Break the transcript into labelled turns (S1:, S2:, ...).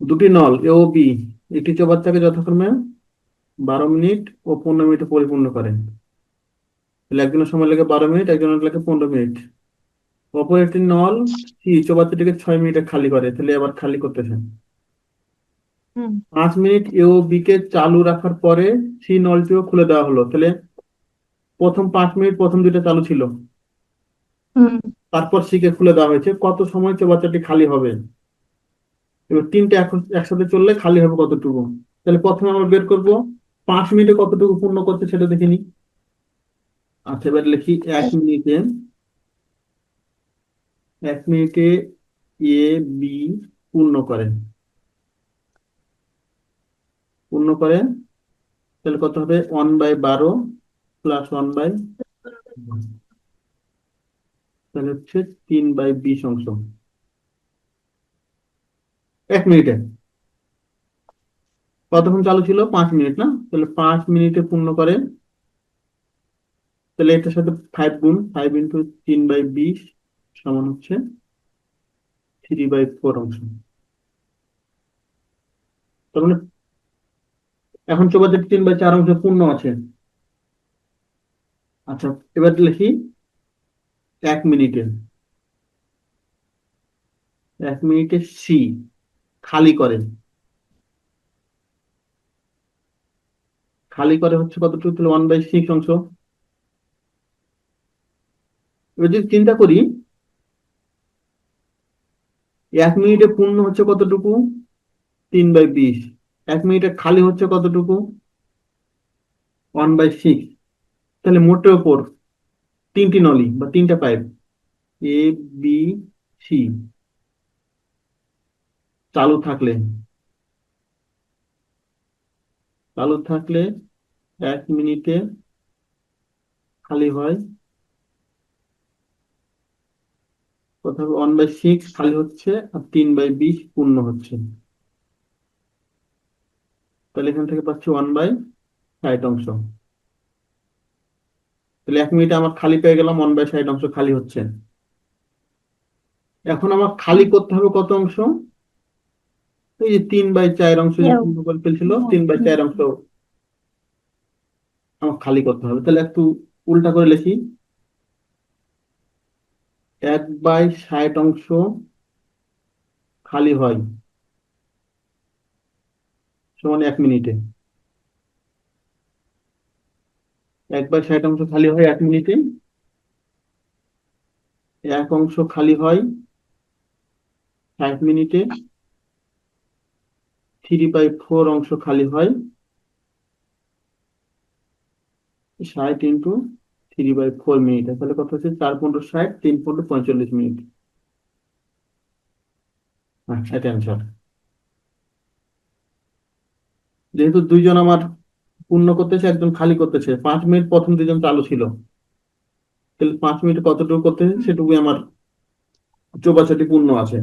S1: দুটি নল এ ও বি একটি চৌবাচ্চাকে যথাক্রমে বারো মিনিট ও পনেরো মিনিটে পরিপূর্ণ করে। তাহলে একজনের সময় লাগে বারো মিনিট একজনের লাগে পনেরো মিনিট। অপর একটি নল সি চৌবাচ্চাটিকে ছয় মিনিটে খালি করে তাহলে আবার খালি করতেছেন
S2: হুম।
S1: পাঁচ মিনিট এ ও বি কে চালু রাখার পরে সি নলটিও খুলে দেওয়া হলো। তাহলে প্রথম পাঁচ মিনিট প্রথম দুইটা চালু ছিল।
S2: হুম।
S1: তারপর সি কে খুলে দেওয়া হয়েছে। কত সময় চৌবাচ্চাটি খালি হবে? এবার তিনটে এক- একসাথে চললে খালি হবে কতটুকু? তাহলে প্রথমে আমরা বের করব, পাঁচ মিনিটে কতটুকু পূর্ণ করছে সেটা দেখে নি আচ্ছা এবার লিখি এক মিনিটে এক মিনিটে এ, বি পূর্ণ করেন। পূর্ণ করে তাহলে কত হবে? ওয়ান বাই বারো প্লাস ওয়ান বাই তাহলে হচ্ছে তিন বাই বিশ অংশ। এক মিনিটে। কতক্ষণ চালু ছিল পাঁচ মিনিট, না? তাহলে পাঁচ মিনিটে পূর্ণ করে। তাহলে এটার সাথে ফাইভ গুণ ফাইভ ইন্টু তিন বাই বিশ সমান হচ্ছে থ্রি বাই ফোর অংশ। তার মানে এখন চৌবাচ্চাটি তিন বাই চার অংশ পূর্ণ আছে। আচ্ছা এবার লিখি এক মিনিটে। এক মিনিটে সি খালি করে খালি করে হচ্ছে কতটুকু? তাহলে ওয়ান বাই সিক্স অংশ। এবার যদি চিন্তা করি, এক মিনিটে পূর্ণ হচ্ছে কতটুকু? তিন বাই বিশ। এক মিনিটে খালি হচ্ছে কতটুকু? ওয়ান বাই সিক্স তাহলে মোটের ওপর তিনটি নলি বা তিনটা পাইপ এ বি সি চালু থাকলে? চালু থাকলে এক মিনিটে খালি হয়। কোথাও ওয়ান বাই সিক্স খালি হচ্ছে আর তিন বাই বিশ পূর্ণ হচ্ছে। তাহলে এখান থেকে পাচ্ছি ওয়ান বাই ষাট অংশ। তাহলে এক মিনিটে আমার খালি পেয়ে গেলাম ওয়ান বাই ষাট অংশ খালি হচ্ছে। এখন আমার খালি করতে হবে কত অংশ? এই যে তিন বাই চার অংশ যে. পূর্ণ করে ফেলছিল তিন বাই চার অংশ আমার খালি করতে হবে। তাহলে একটু উল্টা করে লিখি। এক বাই ষাট অংশ খালি হয়। সমান এক মিনিটে। এক বাই ষাট অংশ খালি হয় এক মিনিটে। এক অংশ খালি হয় ষাট মিনিটে। থ্রি বাই ফোর অংশ খালি হয়, ষাট into three by four minute, তাহলে কত হচ্ছে? চার পনেরো ষাট, তিন পনেরো পঁয়তাল্লিশ মিনিট। অ্যান্সার যেহেতু দুইজন আমার পূর্ণ করতেছে, একজন খালি করতেছে, পাঁচ মিনিট প্রথম দুজন চালু ছিল। তাহলে পাঁচ মিনিট কতটুকু করতেছে? সেটুকুই আমার চৌবাচ্চাটি পূর্ণ আছে।